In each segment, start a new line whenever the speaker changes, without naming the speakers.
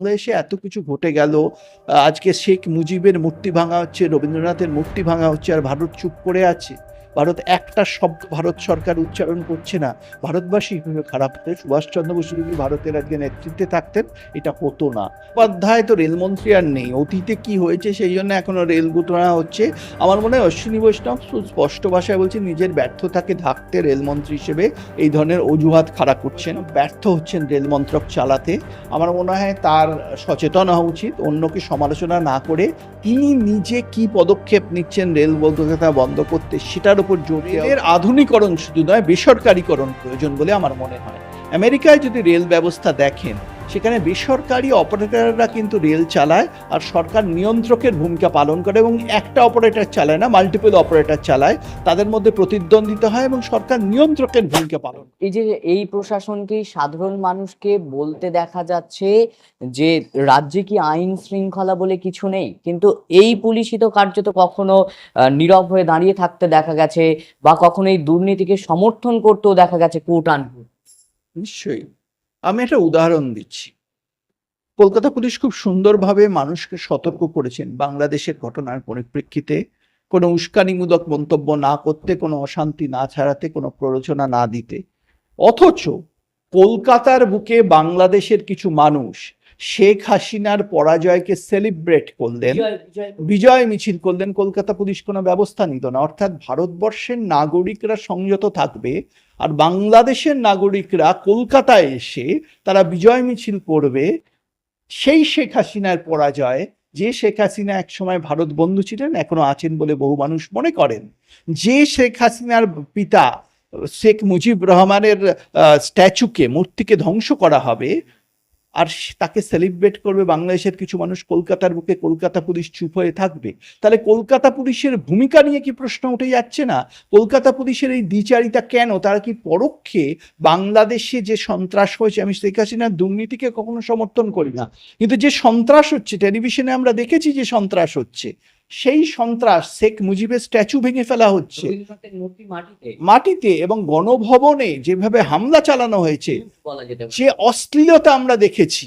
বাংলাদেশে এত কিছু ঘটে গেল। আজকে শেখ মুজিবের মূর্তি ভাঙা হচ্ছে, রবীন্দ্রনাথের মূর্তি ভাঙা হচ্ছে, আর ভারত চুপ করে আছে। ভারত একটা শব্দ ভারত সরকার উচ্চারণ করছে না। ভারতবাসী খারাপ হতে সুভাষচন্দ্র বসু যদি ভারতের আজকে নেতৃত্বে থাকতেন, এটা হতো না। উপাধ্যায় তো রেলমন্ত্রী আর নেই। অতীতে কি হয়েছে সেই জন্য এখনও রেল ঘটনা হচ্ছে। আমার মনে হয় অশ্বিনী বৈষ্ণব স্পষ্ট ভাষায় বলছে, নিজের ব্যর্থতাকে ঢাকতে রেলমন্ত্রী হিসেবে এই ধরনের অজুহাত খাড়া করছেন, ব্যর্থ হচ্ছেন রেলমন্ত্রক চালাতে। আমার মনে হয় তার সচেতন হওয়া উচিত, অন্যকে সমালোচনা না করে তিনি নিজে কি পদক্ষেপ নিচ্ছেন রেল বৈধতা বন্ধ করতে, সেটার উপর জোর এর আধুনিকরণ শুধু নয়, বেসরকারীকরণ প্রয়োজন বলে আমার মনে হয়। আমেরিকায় যদি রেল ব্যবস্থা দেখেন সেখানে বেসরকারি অপারেটররা কিন্তু রেল চালায় আর সরকার নিয়ন্ত্রকের ভূমিকা পালন করে এবং একটা অপারেটর চালায় না মাল্টিপল অপারেটর চালায়। তাদের মধ্যে প্রতিদ্বন্দ্বিতা হয় এবং সরকার নিয়ন্ত্রকের ভূমিকা পালন
এই যে এই প্রশাসনকে সাধারণ মানুষকে বলতে দেখা যাচ্ছে যে রাজ্যে কি আইন শৃঙ্খলা বলে কিছু নেই? কিন্তু এই পুলিশই তো কার্যত কখনো নীরব হয়ে দাঁড়িয়ে থাকতে দেখা গেছে বা কখনো এই দুর্নীতিকে সমর্থন করতেও দেখা গেছে কোর্ট আনকোট।
নিশ্চয়ই। আমি একটা উদাহরণ দিচ্ছি। কলকাতা পুলিশ খুব সুন্দরভাবে মানুষকে সতর্ক করেছেন। বাংলাদেশের ঘটনার পরিপ্রেক্ষিতে কোনো উস্কানিমূলক মন্তব্য না করতে, কোনো অশান্তি না ছাড়াতে, কোনো প্ররোচনা না দিতে। অথচ কলকাতার বুকে বাংলাদেশের কিছু মানুষ শেখ হাসিনার পরাজয়কে সেলিব্রেট করলেন। বিজয় মিছিল করলেন কলকাতা পুলিশ কোনো ব্যবস্থা নিত না। অর্থাৎ ভারতবর্ষের নাগরিকরা সংযত থাকবে আর বাংলাদেশের নাগরিকরা কলকাতায় এসে তারা বিজয় মিছিল করবে। সেই শেখ হাসিনার পরাজয় যে শেখ হাসিনা একসময় ভারত বন্ধু ছিলেন এখনও আছেন বলে বহু মানুষ মনে করেন। যে শেখ হাসিনার পিতা শেখ মুজিব রহমানের স্ট্যাচুকে মূর্তিকে ধ্বংস করা হবে আর তাকে সেলিব্রেট করবে বাংলাদেশের কিছু মানুষ কলকাতার বুকে, কলকাতা পুলিশ চুপ হয়ে থাকবে। তাহলে কলকাতা পুলিশের ভূমিকা নিয়ে কি প্রশ্ন উঠে যাচ্ছে না? কলকাতা পুলিশের এই দ্বিচারিতা কেন? তারা কি পরোক্ষে বাংলাদেশে যে সন্ত্রাস হয়েছে, আমি শেখ হাসিনার দুর্নীতিকে কখনো সমর্থন করি না। কিন্তু যে সন্ত্রাস হচ্ছে, টেলিভিশনে আমরা দেখেছি যে সন্ত্রাস হচ্ছে। সেই সন্ত্রাস শেখ মুজিবের স্ট্যাচু ভেঙে ফেলা হচ্ছে।
মাটিতে।
এবং গণভবনে যেভাবে হামলা চালানো হয়েছে যে অশ্লীলতা আমরা দেখেছি।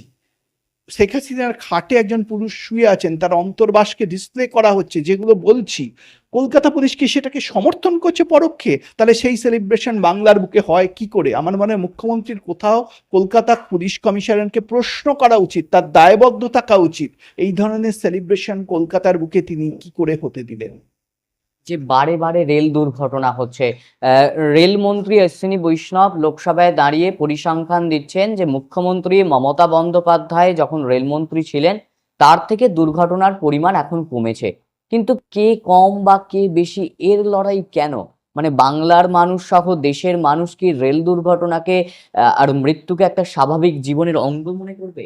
শেখ হাসিনার খাটে একজন পুরুষ শুয়ে আছেন, তার অন্তর্বাসকে ডিসপ্লে করা হচ্ছে, যেগুলো বলছি, কলকাতা পুলিশ কি সেটাকে সমর্থন করছে পরোক্ষে? তাহলে সেই সেলিব্রেশন বাংলার বুকে হয় কি করে? আমার মনে হয় মুখ্যমন্ত্রীর কোথাও কলকাতা পুলিশ কমিশনারকে প্রশ্ন করা উচিত, তার দায়বদ্ধ থাকা উচিত। এই ধরনের সেলিব্রেশন কলকাতার বুকে তিনি কি করে হতে দিলেন?
যে বারে বারে রেল দুর্ঘটনা হচ্ছে। রেলমন্ত্রী অশ্বিনী বৈষ্ণব লোকসভায় দাঁড়িয়ে পরিসংখ্যান দিচ্ছেন যে মুখ্যমন্ত্রী মমতা বন্দ্যোপাধ্যায় যখন রেলমন্ত্রী ছিলেন, তার থেকে দুর্ঘটনার পরিমাণ এখন কমেছে। কিন্তু কে কম বা কে বেশি, এর লড়াই কেন? মানে বাংলার মানুষ সহ দেশের মানুষ কি রেল দুর্ঘটনাকে আর মৃত্যুকে একটা স্বাভাবিক জীবনের অঙ্গ মনে করবে?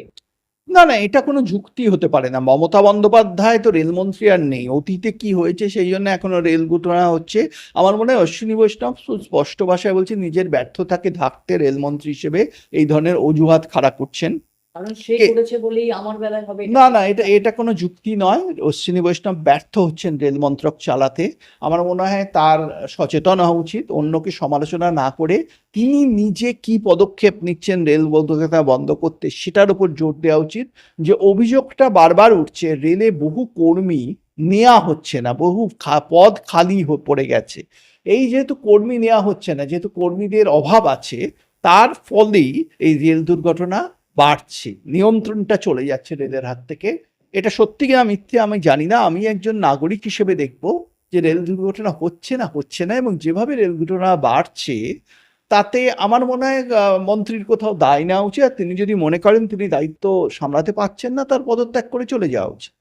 না না, এটা কোনো যুক্তি হতে পারে না। মমতা বন্দ্যোপাধ্যায় তো রেলমন্ত্রী আর নেই। অতীতে কি হয়েছে সেই জন্য এখনও রেল ঘটনা হচ্ছে। আমার মনে হয় অশ্বিনী বৈষ্ণব স্পষ্ট ভাষায় বলছে, নিজের ব্যর্থতাকে ঢাকতে রেলমন্ত্রী হিসেবে এই ধরনের অজুহাত খাড়া করছেন।
কারণ সে করেছে বলেই আমার বেলায় হবে
না না এটা এটা কোনো যুক্তি নয়। অশ্বিনী বৈষ্ণব ব্যর্থ হচ্ছেন রেল মন্ত্রক চালাতে। আমার মনে হয় তার সচেতন হওয়া উচিত। অন্যকে সমালোচনা না করে তিনি নিজে কি পদক্ষেপ নিচ্ছেন রেল বৈধতা বন্ধ করতে সেটার উপর জোর দেওয়া উচিত যে অভিযোগটা বারবার উঠছে রেলে বহু কর্মী নেওয়া হচ্ছে না বহু পদ খালি পড়ে গেছে। এই যেহেতু কর্মী নেওয়া হচ্ছে না যেহেতু কর্মীদের অভাব আছে তার ফলেই এই রেল দুর্ঘটনা বাড়ছে, নিয়ন্ত্রণটা চলে যাচ্ছে রেলের হাত থেকে। এটা সত্যি কিনা মিথ্যে আমি জানি না। আমি একজন নাগরিক হিসেবে দেখব যে রেল দুর্ঘটনা হচ্ছে না হচ্ছে না এবং যেভাবে রেল দুর্ঘটনা বাড়ছে, তাতে আমার মনে হয় মন্ত্রীর কোথাও দায় নেওয়া উচিত। আর তিনি যদি মনে করেন, তিনি দায়িত্ব সামলাতে পারছেন না, তার পদত্যাগ করে চলে যাওয়া উচিত।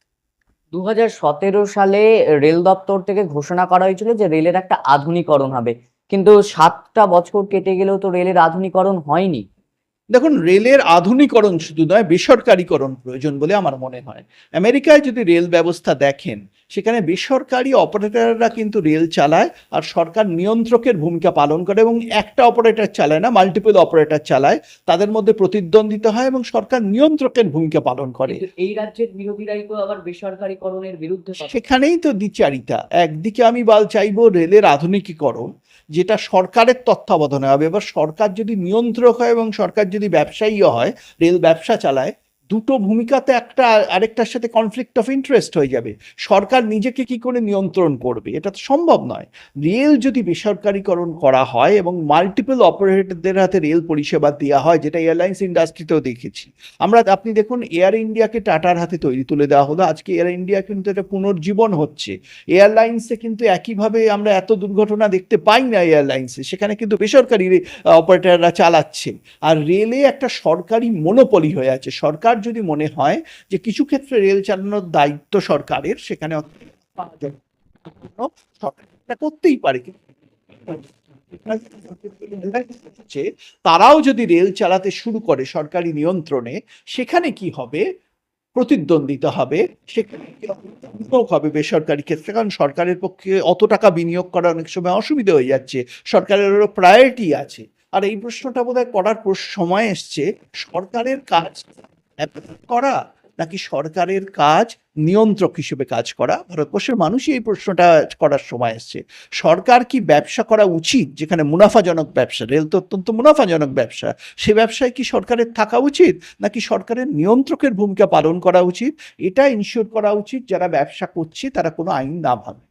দু সালে রেল দপ্তর থেকে ঘোষণা করা হয়েছিল যে রেলের একটা আধুনিকরণ হবে। কিন্তু সাতটা বছর কেটে গেলেও তো রেলের আধুনিকরণ হয়নি।
দেখুন, রেলের আধুনিকরণ শুধু নয়, বেসরকারীকরণ প্রয়োজন বলে আমার মনে হয়। আমেরিকায় যদি রেল ব্যবস্থা দেখেন সেখানে বেসরকারি অপারেটররা কিন্তু রেল চালায় আর সরকার নিয়ন্ত্রকের ভূমিকা পালন করে এবং একটা অপারেটর চালায় না মাল্টিপল অপারেটর চালায়। তাদের মধ্যে প্রতিদ্বন্দ্বিতা হয় এবং সরকার নিয়ন্ত্রকের ভূমিকা পালন করে।
এই রাজ্যের বিরোধীরাই তো আবার বেসরকারীকরণের বিরুদ্ধে
সেখানেই তো দ্বিচারিতা। একদিকে আমি বল চাইব রেলের আধুনিকীকরণ যেটা সরকারের তত্ত্বাবধানে হবে। এবার সরকার যদি নিয়ন্ত্রক হয় এবং সরকার যদি ব্যবসায়ী হয় রেল ব্যবসা চালায় দুটো ভূমিকাতে একটা, আরেকটার সাথে কনফ্লিক্ট অফ ইন্টারেস্ট হয়ে যাবে। সরকার নিজেকে কি করে নিয়ন্ত্রণ করবে? এটা তো সম্ভব নয়। রেল যদি বেসরকারীকরণ করা হয় এবং মাল্টিপল অপারেটরদের হাতে রেল পরিষেবা দেওয়া হয়, যেটা এয়ারলাইন্স ইন্ডাস্ট্রিতেও দেখেছি। আমরা, আপনি দেখুন এয়ার ইন্ডিয়াকে টাটার হাতে তৈরি তুলে দেওয়া হলো। আজকে এয়ার ইন্ডিয়া কিন্তু এটা পুনর্জীবন হচ্ছে। এয়ারলাইন্সে কিন্তু একইভাবে আমরা এত দুর্ঘটনা দেখতে পাই না এয়ারলাইন্সে সেখানে কিন্তু বেসরকারি অপারেটররা চালাচ্ছে। আর রেলে একটা সরকারি মনোপলি হয়ে আছে। সরকার যদি মনে হয় যে কিছু ক্ষেত্রে রেল চালানোর দায়িত্ব সরকারের, সেখানে করতেই পারে তারাও যদি রেল চালাতে শুরু করে সরকারি নিয়ন্ত্রণে, সেখানে কি হবে প্রতিদ্বন্দ্বিতা হবে, সেখানে হবে? বেসরকারি ক্ষেত্রে কারণ সরকারের পক্ষে অত টাকা বিনিয়োগ করা অনেক সময় অসুবিধা হয়ে যাচ্ছে সরকারেরও প্রায়োরিটি আছে আর এই প্রশ্নটা বোধহয় করার সময় এসছে, সরকারের কাজ করা নাকি সরকারের কাজ নিয়ন্ত্রক হিসেবে কাজ করা? ভারতবর্ষের মানুষই এই প্রশ্নটা করার সময় এসছে। সরকার কি ব্যবসা করা উচিত? যেখানে মুনাফাজনক ব্যবসা, রেল তো অত্যন্ত মুনাফাজনক ব্যবসা, সে ব্যবসায় কি সরকারের থাকা উচিত? নাকি সরকারের নিয়ন্ত্রকের ভূমিকা পালন করা উচিত? এটা ইনশিওর করা উচিত যারা ব্যবসা করছে, তারা কোনো আইন না ভাবে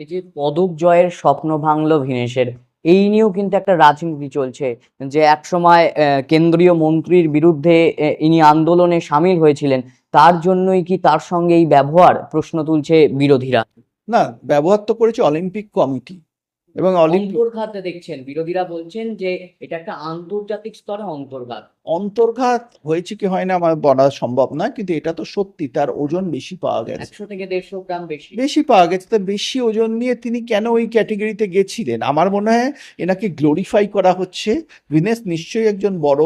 এই যে পদক জয়ের স্বপ্ন ভাঙলো ভিনেশের এই নিয়েও কিন্তু একটা রাজনীতি চলছে যে একসময় কেন্দ্রীয় মন্ত্রীর বিরুদ্ধে ইনি আন্দোলনে সামিল হয়েছিলেন তার জন্যই কি তার সঙ্গে এই ব্যবহার? প্রশ্ন তুলছে বিরোধীরা।
না ব্যবহার তো করেছে অলিম্পিক কমিটি এবং অলিম্পিক
খাতে দেখছেন বিরোধীরা বলছেন যে এটা একটা আন্তর্জাতিক স্তরে অন্তর্ঘাত।
অন্তর্ঘাত হয়েছে কি হয় না আমার বলা সম্ভব না কিন্তু এটা তো সত্যি তার ওজন বেশি পাওয়া গেছে।
একশো থেকে দেড়শো গ্রাম বেশি।
বেশি পাওয়া গেছে তো বেশি ওজন নিয়ে তিনি কেন ওই ক্যাটেগরিতে গেছিলেন? আমার মনে হয় এনাকে গ্লোরিফাই করা হচ্ছে। ভিনেস নিশ্চয়ই একজন বড়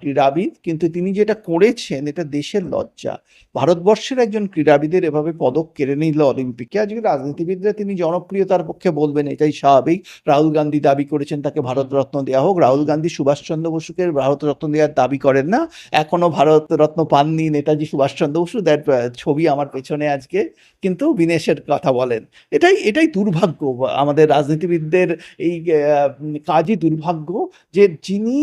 ক্রীড়াবিদ কিন্তু তিনি যেটা করেছেন এটা দেশের লজ্জা। ভারতবর্ষের একজন ক্রীড়াবিদের এভাবে পদক কেড়ে নিল অলিম্পিকে। আজকে রাজনীতিবিদরা তিনি জনপ্রিয়তার পক্ষে বলবেন এটাই স্বাভাবিক। রাহুল গান্ধী দাবি করেছেন তাকে ভারতরত্ন দেওয়া হোক। রাহুল গান্ধী সুভাষচন্দ্র বসুকে ভারতরত্ন দেওয়ার দাবি করেন না। এখনও ভারতরত্ন পাননি নেতাজি সুভাষচন্দ্র বসু দ্যাট ছবি আমার পেছনে আজকে কিন্তু বিনেশের কথা বলেন। এটাই এটাই দুর্ভাগ্য। আমাদের রাজনীতিবিদদের এই কাজই দুর্ভাগ্য যে যিনি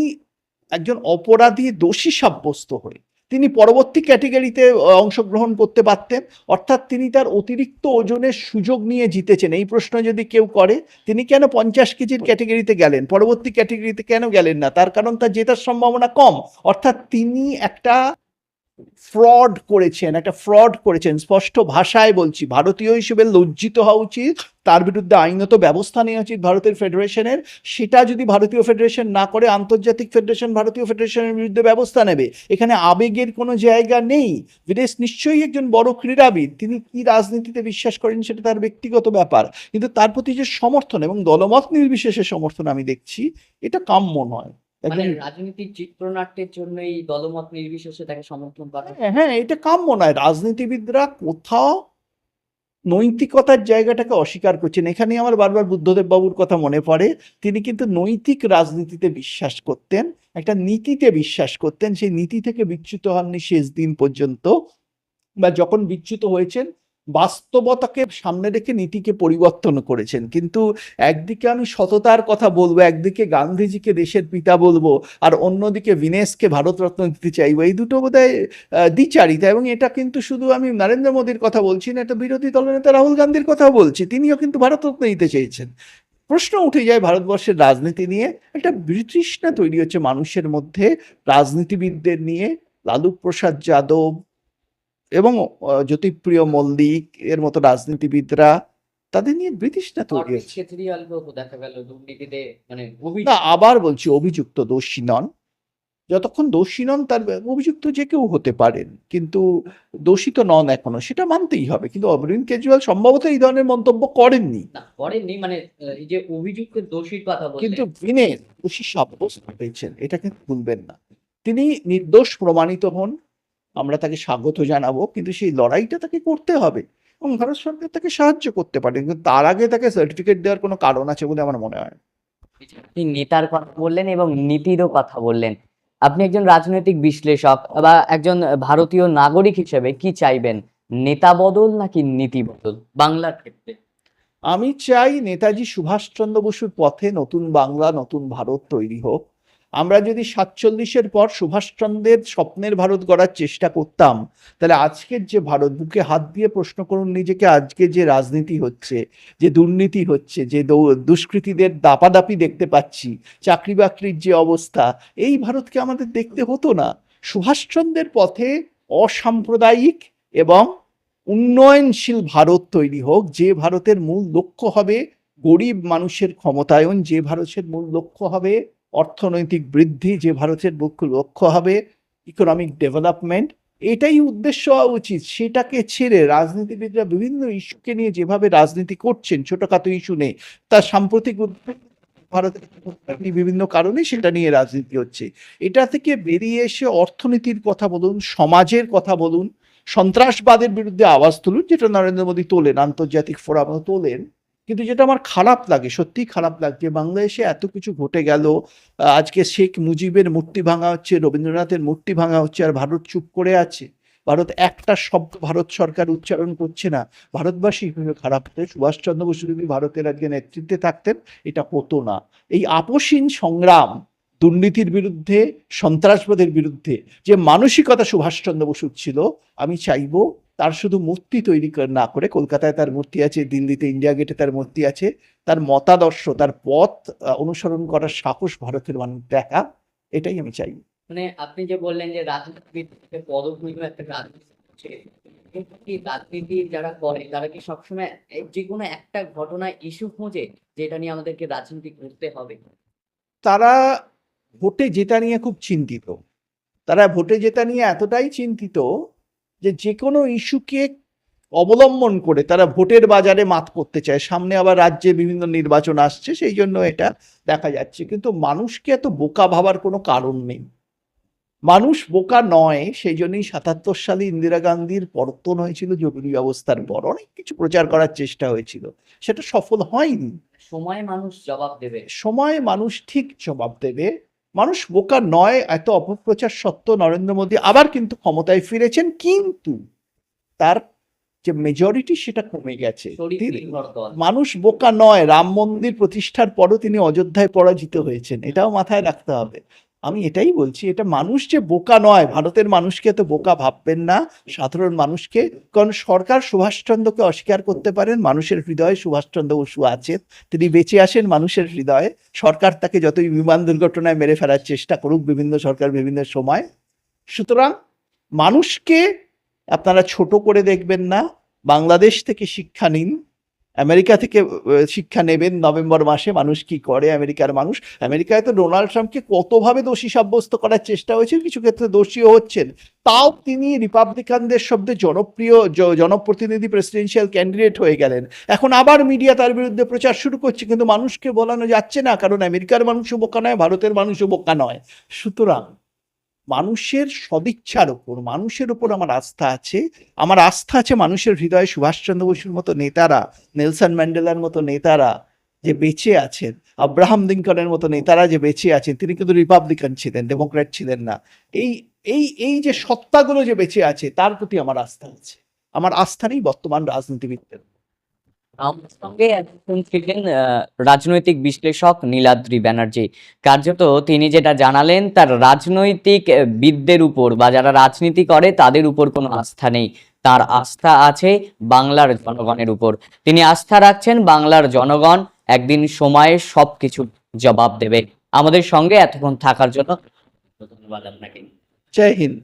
একজন অপরাধী দোষী সাব্যস্ত হয়ে তিনি পরবর্তী ক্যাটেগরিতে অংশগ্রহণ করতে পারতেন। অর্থাৎ তিনি তার অতিরিক্ত ওজনের সুযোগ নিয়ে জিতেছেন। এই প্রশ্ন যদি কেউ করে, তিনি কেন পঞ্চাশ কেজির ক্যাটেগরিতে গেলেন? পরবর্তী ক্যাটেগরিতে কেন গেলেন না? তার কারণ তার জেতার সম্ভাবনা কম। অর্থাৎ তিনি একটা ফ্রড করেছেন, একটা ফ্রড করেছেন, স্পষ্ট ভাষায় বলছি, ভারতীয় হিসেবে লজ্জিত হওয়া উচিত, তার বিরুদ্ধে আইনত ব্যবস্থা নেওয়া উচিত ভারতের ফেডারেশনের সেটা যদি ভারতীয় ফেডারেশন না করে, আন্তর্জাতিক ফেডারেশন ভারতীয় ফেডারেশনের বিরুদ্ধে ব্যবস্থা নেবে। এখানে আবেগের কোনো জায়গা নেই। বিদেশ নিশ্চয়ই একজন বড় ক্রীড়াবিদ, তিনি কি রাজনীতিতে বিশ্বাস করেন সেটা তার ব্যক্তিগত ব্যাপার। কিন্তু তার প্রতি যে সমর্থন এবং দলমত নির্বিশেষে সমর্থন আমি দেখছি, এটা কাম্য নয়।
মানে রাজনীতির চিত্রনাট্যের জন্য এই দলমত নির্বিশেষে তাকে সমর্থন করা
হ্যাঁ, হ্যাঁ এটা কাম্য নয়। রাজনীতিবিদরা কোথাও নৈতিকতার জায়গাটাকে অস্বীকার করছেন। এখানে আমার বারবার বুদ্ধদেব বাবুর কথা মনে পড়ে। তিনি কিন্তু নৈতিক রাজনীতিতে বিশ্বাস করতেন একটা নীতিতে বিশ্বাস করতেন। সেই নীতি থেকে বিচ্যুত হননি শেষ দিন পর্যন্ত। বা যখন বিচ্যুত হয়েছেন বাস্তবতাকে সামনে রেখে নীতিকে পরিবর্তন করেছেন। কিন্তু একদিকে আমি সততার কথা বলব একদিকে গান্ধীজিকে দেশের পিতা বলব আর অন্যদিকে বিনেশকে ভারতরত্ন দিতে চাইব এই দুটো বোধহয় আহ, দ্বিচারিতা। এবং এটা কিন্তু শুধু আমি নরেন্দ্র মোদীর কথা বলছি না এটা বিরোধী দলনেতা রাহুল গান্ধীর কথাও বলছি তিনিও কিন্তু ভারতরত্ন দিতে চেয়েছেন। প্রশ্ন উঠে যায় ভারতবর্ষের রাজনীতি নিয়ে একটা বিতৃষ্ণা তৈরি হচ্ছে মানুষের মধ্যে রাজনীতিবিদদের নিয়ে লালু প্রসাদ যাদব এবং জ্যোতিপ্রিয় মল্লিক এর মতো রাজনীতিবিদরা তাদের নিয়ে বিতৃষ্ণা তৈরি
অরবিন্দ
হচ্ছে
কেজরিওয়ালকেও দেখা গেল দুর্নীতিতে মানে
না আবার বলছি অভিযুক্ত দোষী নন। যতক্ষণ দোষী নন তার অভিযুক্ত যে কেউ হতে পারেন কিন্তু দোষী তো নন এখনও সেটা মানতেই হবে। কিন্তু অরবিন্দ কেজরিওয়াল সম্ভবত এই ধরনের মন্তব্য করেননি।
করেননি মানে এই যে অভিযুক্ত দোষীর কথা
কিন্তু বিনে দোষী সাব্যস্ত হয়েছেন এটা কিন্তু ভুলবেন না। তিনি নির্দোষ প্রমাণিত হন আমরা তাকে স্বাগত জানাব কিন্তু সেই লড়াইটা তাকে করতে হবে এবং ভারত সরকার তাকে সাহায্য করতে পারে। কিন্তু তার আগে তাকে সার্টিফিকেট দেওয়ার কোনো কারণ আছে বলে আমার মনে হয়
আপনি নেতার কথা বললেন এবং নীতিরও কথা বললেন। আপনি একজন রাজনৈতিক বিশ্লেষক বা একজন ভারতীয় নাগরিক হিসেবে কি চাইবেন? নেতা বদল নাকি নীতি বদল? বাংলার ক্ষেত্রে।
আমি চাই নেতাজি সুভাষচন্দ্র বসুর পথে নতুন বাংলা নতুন ভারত তৈরি হোক। আমরা যদি সাতচল্লিশের পর সুভাষচন্দ্রের স্বপ্নের ভারত গড়ার চেষ্টা করতাম, তাহলে আজকের যে ভারত, বুকে হাত দিয়ে প্রশ্ন করুন নিজেকে, আজকে যে রাজনীতি হচ্ছে, যে দুর্নীতি হচ্ছে, যে দুষ্কৃতীদের দাপাদাপি দেখতে পাচ্ছি, চাকরি বাকরির যে অবস্থা, এই ভারতকে আমাদের দেখতে হতো না। সুভাষচন্দ্রের পথে অসাম্প্রদায়িক এবং উন্নয়নশীল ভারত তৈরি হোক, যে ভারতের মূল লক্ষ্য হবে গরিব মানুষের ক্ষমতায়ন, যে ভারতের মূল লক্ষ্য হবে অর্থনৈতিক বৃদ্ধি যে ভারতের মুখ্য লক্ষ্য হবে ইকোনমিক ডেভেলপমেন্ট এটাই উদ্দেশ্য হওয়া উচিত। সেটাকে ছেড়ে রাজনীতিবিদরা বিভিন্ন ইস্যুকে নিয়ে যেভাবে রাজনীতি করছেন, ছোটখাটো ইস্যু নেই, তার সাম্প্রতিক ভারতের বিভিন্ন কারণে সেটা নিয়ে রাজনীতি হচ্ছে। এটা থেকে বেরিয়ে এসে অর্থনীতির কথা বলুন, সমাজের কথা বলুন, সন্ত্রাসবাদের বিরুদ্ধে আওয়াজ তুলুন, যেটা নরেন্দ্র মোদী তোলেন, আন্তর্জাতিক ফোরামে তোলেন কিন্তু যেটা আমার খারাপ লাগে, সত্যিই খারাপ লাগছে, বাংলাদেশে এত কিছু ঘটে গেল, আজকে শেখ মুজিবের মূর্তি ভাঙা হচ্ছে, রবীন্দ্রনাথের মূর্তি ভাঙা হচ্ছে, আর ভারত চুপ করে আছে। ভারত একটা শব্দ ভারত সরকার উচ্চারণ করছে না। ভারতবাসী হিসেবে খারাপ হতে সুভাষচন্দ্র বসু যদি ভারতের আজকে নেতৃত্বে থাকতেন, এটা হতো না। এই আপসীন সংগ্রাম দুর্নীতির বিরুদ্ধে সন্ত্রাসবাদের বিরুদ্ধে যে মানসিকতা সুভাষচন্দ্র বসুর ছিল আমি চাইব তার শুধু মূর্তি তৈরি না করে কলকাতায় তার মূর্তি আছে দিল্লিতে ইন্ডিয়া গেটে তার মূর্তি আছে তার মতাদর্শ তার পথ অনুসরণ করার সাহস ভারতের মানুষ দেখা এটাই আমি চাই
মানে আপনি যে বললেন যে রাজনীতিবিদ থেকে পদভূমিও একটা রাজনীতি রাজনীতি যারা করে তারা কি সবসময় যে কোনো একটা ঘটনা ইস্যু খোঁজে যেটা নিয়ে আমাদেরকে রাজনীতি করতে হবে?
তারা ভোটে জেতা নিয়ে খুব চিন্তিত। তারা ভোটে জেতা নিয়ে এতটাই চিন্তিত যে যে কোনো ইস্যুকে অবলম্বন করে তারা ভোটের বাজারে মাত করতে চায়। সামনে আবার রাজ্যে বিভিন্ন নির্বাচন আসছে সেই জন্য এটা দেখা যাচ্ছে। কিন্তু মানুষকে এত বোকা ভাবার কোনো কারণ নেই। মানুষ বোকা নয় সেই জন্যই সাতাত্তর সালে ইন্দিরা গান্ধীর পরতন হয়েছিল জরুরি ব্যবস্থার পর। অনেক কিছু প্রচার করার চেষ্টা হয়েছিল। সেটা সফল হয়নি।
সময় মানুষ জবাব দেবে।
সময় মানুষ ঠিক জবাব দেবে। মানুষ বোকা নয় এত অপপ্রচার সত্ত্বেও নরেন্দ্র মোদী আবার কিন্তু ক্ষমতায় ফিরেছেন কিন্তু তার যে মেজরিটি সেটা কমে গেছে। মানুষ বোকা নয় রাম মন্দির প্রতিষ্ঠার পরও তিনি অযোধ্যায় পরাজিত হয়েছেন এটাও মাথায় রাখতে হবে। আমি এটাই বলছি, এটা মানুষ যে বোকা নয়, ভারতের মানুষকে তো বোকা ভাববেন না। সাধারণ মানুষকে, কারণ সরকার সুভাষচন্দ্রকে অস্বীকার করতে পারেন, মানুষের হৃদয়ে সুভাষচন্দ্র বসু আছেন, তিনি বেঁচে আসেন মানুষের হৃদয়ে। সরকার তাকে যতই বিমান দুর্ঘটনায় মেরে ফেলার চেষ্টা করুক, বিভিন্ন সরকার বিভিন্ন সময়। সুতরাং মানুষকে আপনারা ছোট করে দেখবেন না, বাংলাদেশ থেকে শিক্ষা নিন। আমেরিকা থেকে শিক্ষা নেবেন নভেম্বর মাসে, মানুষ কি করে? আমেরিকার মানুষ। আমেরিকায় তো ডোনাল্ড ট্রাম্পকে কতভাবে দোষী সাব্যস্ত করার চেষ্টা হয়েছে, কিছু ক্ষেত্রে দোষীও হচ্ছেন। তাও তিনি রিপাবলিকানদের শব্দে জনপ্রিয় জনপ্রতিনিধি প্রেসিডেন্সিয়াল ক্যান্ডিডেট হয়ে গেলেন। এখন আবার মিডিয়া তার বিরুদ্ধে প্রচার শুরু করছে, কিন্তু মানুষকে বলানো যাচ্ছে না, কারণ আমেরিকার মানুষও বোকা নয় ভারতের মানুষও বোকা নয় সুতরাং মানুষের সদিচ্ছার ওপর, মানুষের ওপর আমার আস্থা আছে। আমার আস্থা আছে মানুষের হৃদয়ে সুভাষচন্দ্র বসুর মতো নেতারা, নেলসন ম্যান্ডেলার মতো নেতারা যে বেঁচে আছেন, আব্রাহাম লিঙ্কনের মতো নেতারা যে বেঁচে আছেন, তিনি কিন্তু রিপাবলিকান ছিলেন, ডেমোক্র্যাট ছিলেন না। এই এই এই যে সত্তাগুলো যে বেঁচে আছে, তার প্রতি আমার আস্থা আছে। আমার আস্থা নেই বর্তমান রাজনীতিবিদদের।
ছিলেন রাজনৈতিক বিশ্লেষক নীলাদ্রি ব্যানার্জি। কার্যত তিনি যেটা জানালেন তার রাজনৈতিক আহ, বিদদের উপর বা যারা রাজনীতি করে তাদের উপর কোনো আস্থা নেই। তার আস্থা আছে বাংলার জনগণের উপর। তিনি আস্থা রাখছেন বাংলার জনগণ একদিন সময়ে সবকিছু জবাব দেবে। আমাদের সঙ্গে এতক্ষণ থাকার জন্য ধন্যবাদ আপনাকে।
জয় হিন্দ।